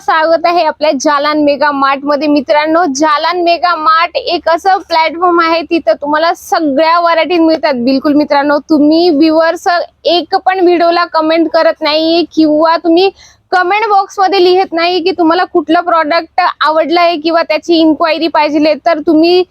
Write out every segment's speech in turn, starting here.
स्वागत आहे आपल्या जालान मेगा मार्टमध्ये. मित्रांनो जालान मेगा मार्ट एक असं प्लॅटफॉर्म आहे तिथं तुम्हाला सगळ्या व्हरायटीज मिळतात. बिलकुल मित्रांनो तुम्ही व्ह्युअर्स एक पण व्हिडिओला कमेंट करत नाही किंवा तुम्ही कमेंट बॉक्समध्ये लिहित नाही की तुम्हाला कुठलं प्रॉडक्ट आवडलं आहे किंवा त्याची इन्क्वायरी पाहिजे तर तुम्ही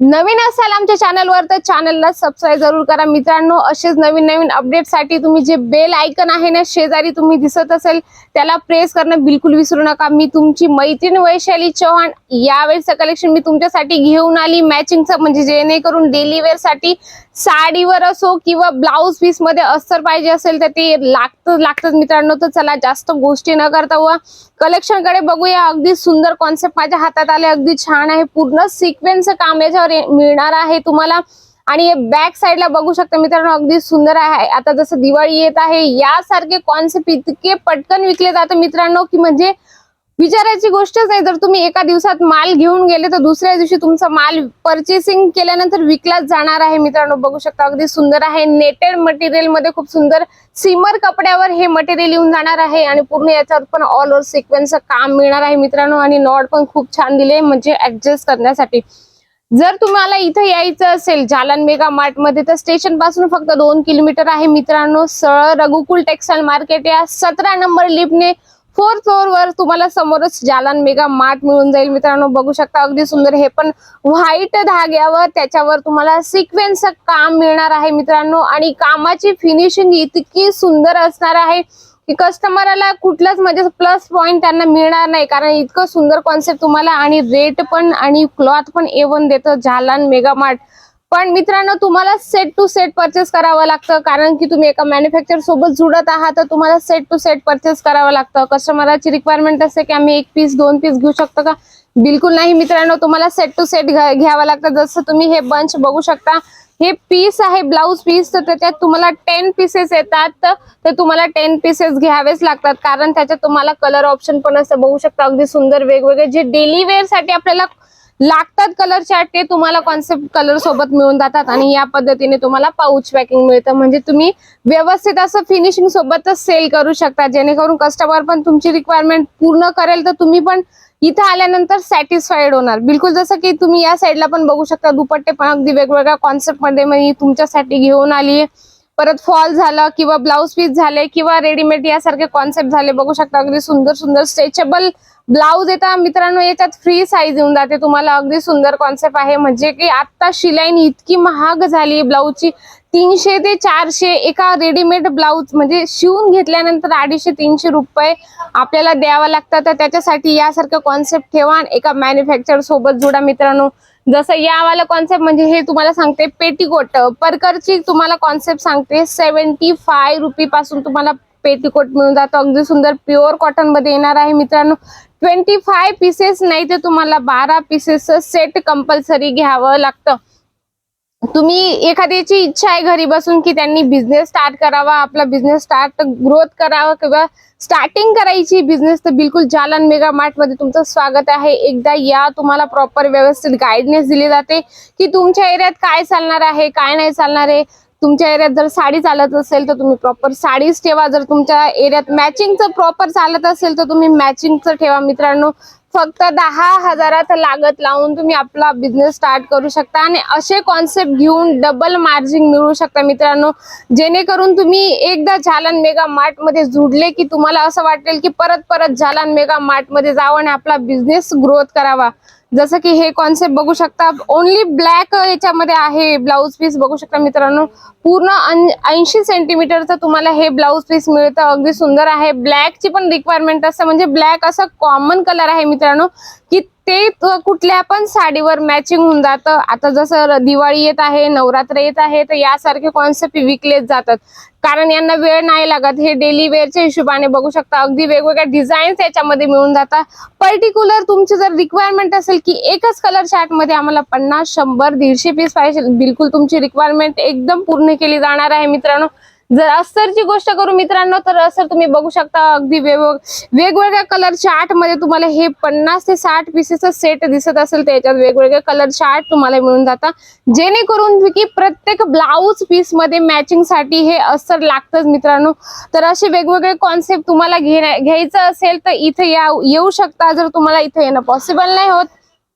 नवीन असाल आमच्या चॅनलवर तर चॅनलला सबस्क्राईब जरूर करा. मित्रांनो असेच नवीन नवीन अपडेटसाठी तुम्ही जे बेल आयकन आहे ना शेजारी तुम्ही दिसत असेल त्याला प्रेस करणं बिलकुल विसरू नका. मी तुमची मैत्रीण वैशाली चव्हाण यावेळेचं कलेक्शन मी तुमच्यासाठी घेऊन आली. मॅचिंगचं म्हणजे जेणेकरून डेली वेअरसाठी साडीवर असो किंवा ब्लाऊज पीसमध्ये अस्तर पाहिजे असेल तर ते लागतं लागतंच मित्रांनो तर चला जास्त गोष्टी न करता व कलेक्शनकडे बघूया. अगदी सुंदर कॉन्सेप्ट माझ्या हातात आले. अगदी छान आहे. पूर्ण सिक्वेन्स काम याच्यावर वर मिळणार आहे तुम्हाला. आणि बॅक साईडला बघू शकता मित्रांनो अगदी सुंदर आहे. आता जसं दिवाळी येत आहे यासारखे कॉन्सेप्ट इतके पटकन विकले जातात मित्रांनो की म्हणजे विचारायची गोष्टच नाही. जर तुम्ही एका दिवसात माल घेऊन गेले तर दुसऱ्या दिवशी तुमचा माल परचेसिंग केल्यानंतर विकलाच जाणार आहे मित्रांनो. बघू शकता अगदी सुंदर आहे. नेटेड मटेरियलमध्ये खूप सुंदर सिमर कपड्यावर हे मटेरियल येऊन जाणार आहे. आणि पूर्ण याच्यावर पण ऑल ओव्हर सिक्वेन्स काम मिळणार आहे मित्रांनो. आणि नॉट पण खूप छान दिले म्हणजे ऍडजस्ट करण्यासाठी. जर तुम्हाला इथं यायचं असेल जालन मेगा मार्टमध्ये तर स्टेशनपासून फक्त दोन किलोमीटर आहे. मित्रांनो सरळ रघुकुल टेक्सटाईल मार्केट या सतरा नंबर लिफ्टने फोर्थ फ्लोअर वर तुम्हाला समोरच जालन मेगा मार्ट मिळून जाईल. मित्रांनो बघू शकता अगदी सुंदर. हे पण व्हाईट धाग्यावर त्याच्यावर तुम्हाला सिक्वेन्स काम मिळणार आहे मित्रांनो. आणि कामाची फिनिशिंग इतकी सुंदर असणार आहे. की कस्टमरला कुठलाच म्हणजे प्लस पॉईंट त्यांना मिळणार नाही. कारण इतकं सुंदर कॉन्सेप्ट तुम्हाला आणि रेट पण आणि क्लॉथ पण एवन देतं. झालान मेगामार्ट. पण मित्रांनो तुम्हाला सेट टू सेट परचेस करावं लागतं. कारण की तुम्ही एका मॅन्युफॅक्चर सोबत जुडत आहात तर तुम्हाला सेट टू सेट परचेस करावं लागतं. कस्टमरची रिक्वायरमेंट असते की आम्ही एक पीस दोन पीस घेऊ शकतो का? बिलकुल नाही मित्रांनो. तुम्हाला सेट टू सेट घ्यावं लागतं. जसं तुम्ही हे बंच बघू शकता हे पीस आहे ब्लाऊज पीस तर त्याच्यात तुम्हाला टेन पीसेस येतात. तर तुम्हाला टेन पीसेस घ्यावेच लागतात. कारण त्याच्यात तुम्हाला कलर ऑप्शन पण असं बघू शकता अगदी सुंदर वेगवेगळे जे डेली वेअरसाठी आपल्याला लागतात कलर चार्ट ते तुम्हाला कॉन्सेप्ट कलर सोबत मिळून जातात आणि या पद्धतीने तुम्हाला पाऊच पॅकिंग मिळतं. म्हणजे तुम्ही व्यवस्थित असं फिनिशिंग सोबतच सेल करू शकता. जेणेकरून कस्टमर पण तुमची रिक्वायरमेंट पूर्ण करेल तर तुम्ही पण इथं आल्यानंतर सॅटिस्फाईड होणार. बिलकुल जसं की तुम्ही या साईडला पण बघू शकता दुपट्टे पण अगदी वेगवेगळ्या कॉन्सेप्टमध्ये मी तुमच्यासाठी घेऊन आली परत फॉल झालं किंवा ब्लाऊज पीस झाले किंवा रेडीमेड यासारखे कॉन्सेप्ट झाले बघू शकता अगदी सुंदर सुंदर स्ट्रेचेबल ब्लाऊज येतात मित्रांनो याच्यात फ्री साईज येऊन जाते. तुम्हाला अगदी सुंदर कॉन्सेप्ट आहे. म्हणजे की आता शिलाईन इतकी महाग झाली ब्लाऊजची. तीनशे ते चारशे एका रेडीमेड ब्लाऊज म्हणजे शिवून घेतल्यानंतर अडीचशे तीनशे रुपये आपल्याला द्यावं लागतं. तर त्याच्यासाठी यासारखं कॉन्सेप्ट ठेवा आणि एका मॅन्युफॅक्चर सोबत जोडा मित्रांनो. जसं यावाला कॉन्सेप्ट म्हणजे हे तुम्हाला सांगते पेटीकोट. परकरची तुम्हाला कॉन्सेप्ट सांगते सेवन्टी फाय रुपी पासून तुम्हाला पेटीकोट मिळून जातो. अगदी सुंदर प्युअर कॉटनमध्ये येणार आहे मित्रांनो. ट्वेंटी फाय पीसेस नाही तर तुम्हाला बारा पीसेस सेट कंपल्सरी घ्यावं लागतं. तुम्ही एखाद्याची इच्छा आहे घरी बसून की त्यांनी बिझनेस स्टार्ट करावा आपला बिझनेस स्टार्ट ग्रोथ करावा किंवा स्टार्टिंग करायची बिझनेस तर बिलकुल जालन मेगा मार्टमध्ये तुमचं स्वागत आहे. एकदा या तुम्हाला प्रॉपर व्यवस्थित गाईडनेस दिली जाते की तुमच्या एरियात काय चालणार आहे काय नाही चालणार आहे. तुमच्या एरियात जर साडी चालत असेल तर तुम्ही प्रॉपर साडीच ठेवा. जर तुमच्या एरियात मॅचिंगचं प्रॉपर चालत असेल तर तुम्ही मॅचिंगचं ठेवा मित्रांनो. फक्त दहा हजारात लागत लावून तुम्ही आपला बिझनेस स्टार्ट करू शकता आणि असे कॉन्सेप्ट घेऊन डबल मार्जिन मिळू शकता मित्रांनो. जेणेकरून तुम्ही एकदा झालन मेगा मार्टमध्ये जुडले की तुम्हाला असं वाटेल की परत परत झालन मेगा मार्टमध्ये जावं आणि आपला बिझनेस ग्रोथ करावा. जसं की हे कॉन्सेप्ट बघू शकता ओनली ब्लॅक याच्यामध्ये आहे ब्लाऊज पीस बघू शकता मित्रांनो पूर्ण ऐंशी सेंटीमीटरचं तुम्हाला हे ब्लाऊज पीस मिळतं. अगदी सुंदर आहे. ब्लॅकची पण रिक्वायरमेंट असते. म्हणजे ब्लॅक असं कॉमन कलर आहे मित्रांनो की ते कुठल्या पण साडीवर मॅचिंग होऊन जातं. आता जसं दिवाळी येत आहे नवरात्र येत आहे तर यासारखे कॉन्सेप्ट विकलेच जातात. कारण यांना वेळ नाही लागत. हे डेली वेअरच्या हिशोबाने बघू शकता. अगदी वेगवेगळ्या डिझाईन्स याच्यामध्ये मिळून जातात. पर्टिक्युलर तुमची जर रिक्वायरमेंट असेल की एकच कलर चार्टमध्ये आम्हाला पन्नास शंभर दीडशे पीस पाहिजे बिलकुल तुमची रिक्वायरमेंट एकदम पूर्ण केली जाणार आहे मित्रांनो. जर अस्तरची गोष्ट करू मित्रांनो तर अस्तर तुम्ही बघू शकता अगदी वेगवेगळ्या कलरच्या आर्टमध्ये तुम्हाला हे पन्नास ते साठ पीसेसचा सेट दिसत असेल त्याच्यात वेगवेगळ्या कलरच्या आर्ट तुम्हाला मिळून जातात. जेणेकरून की प्रत्येक ब्लाऊज पीसमध्ये मॅचिंगसाठी हे अस्तर लागतंच मित्रांनो. तर असे वेगवेगळे कॉन्सेप्ट तुम्हाला घेण्या- घ्यायचं असेल तर इथे या येऊ शकता जर तुम्हाला इथे येणं पॉसिबल नाही होत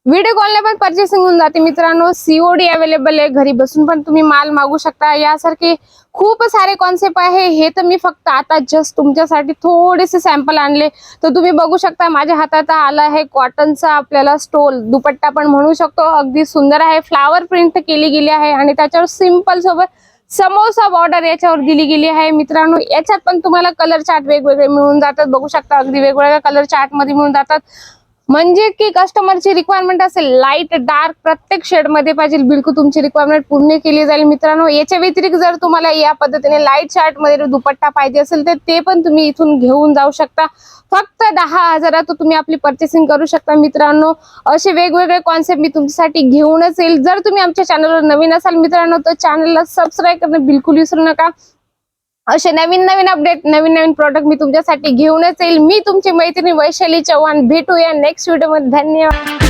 व्हिडिओ कॉलने पण परचेसिंग होऊन जाते मित्रांनो. सीओडी अवेलेबल आहे. घरी बसून पण तुम्ही माल मागू शकता. यासारखे खूप सारे कॉन्सेप्ट आहे. हे तर मी फक्त आता जस्ट तुमच्यासाठी थोडेसे सॅम्पल आणले. तर तुम्ही बघू शकता माझ्या हातात आला आहे कॉटनचा आपल्याला स्टोल दुपट्टा पण म्हणू शकतो. अगदी सुंदर आहे. फ्लावर प्रिंट केली गेली आहे आणि त्याच्यावर सिंपल सोबत समोसा बॉर्डर याच्यावर दिली गेली आहे. मित्रांनो याच्यात पण तुम्हाला कलर चार्ट वेगवेगळे मिळून जातात. बघू शकता अगदी वेगवेगळ्या कलर चार्टमध्ये मिळून जातात. म्हणजे की कस्टमरची रिक्वायरमेंट असेल लाइट डार्क प्रत्येक शेडमध्ये पाहिजे. बिलकुल तुमची रिक्वायरमेंट पूर्ण केली जाईल मित्रांनो. याच्या व्यतिरिक्त जर तुम्हाला या पद्धतीने लाइट चार्टमध्ये दुपट्टा पाहिजे असेल तर ते पण तुम्ही इथून घेऊन जाऊ शकता. फक्त दहा हजारात तुम्ही आपली पर्चेसिंग करू शकता मित्रांनो. असे वेगवेगळे कॉन्सेप्ट मी तुमच्यासाठी घेऊनच येईल. जर तुम्ही आमच्या चॅनलवर नवीन असाल मित्रांनो तर चॅनलला सबस्क्राईब करणं बिलकुल विसरू नका. असे नवीन नवीन अपडेट नवीन नवीन प्रॉडक्ट मी तुमच्यासाठी घेऊनच येईल. मी तुमची मैत्रिणी वैशाली चव्हाण भेटूया नेक्स्ट व्हिडिओमध्ये. धन्यवाद.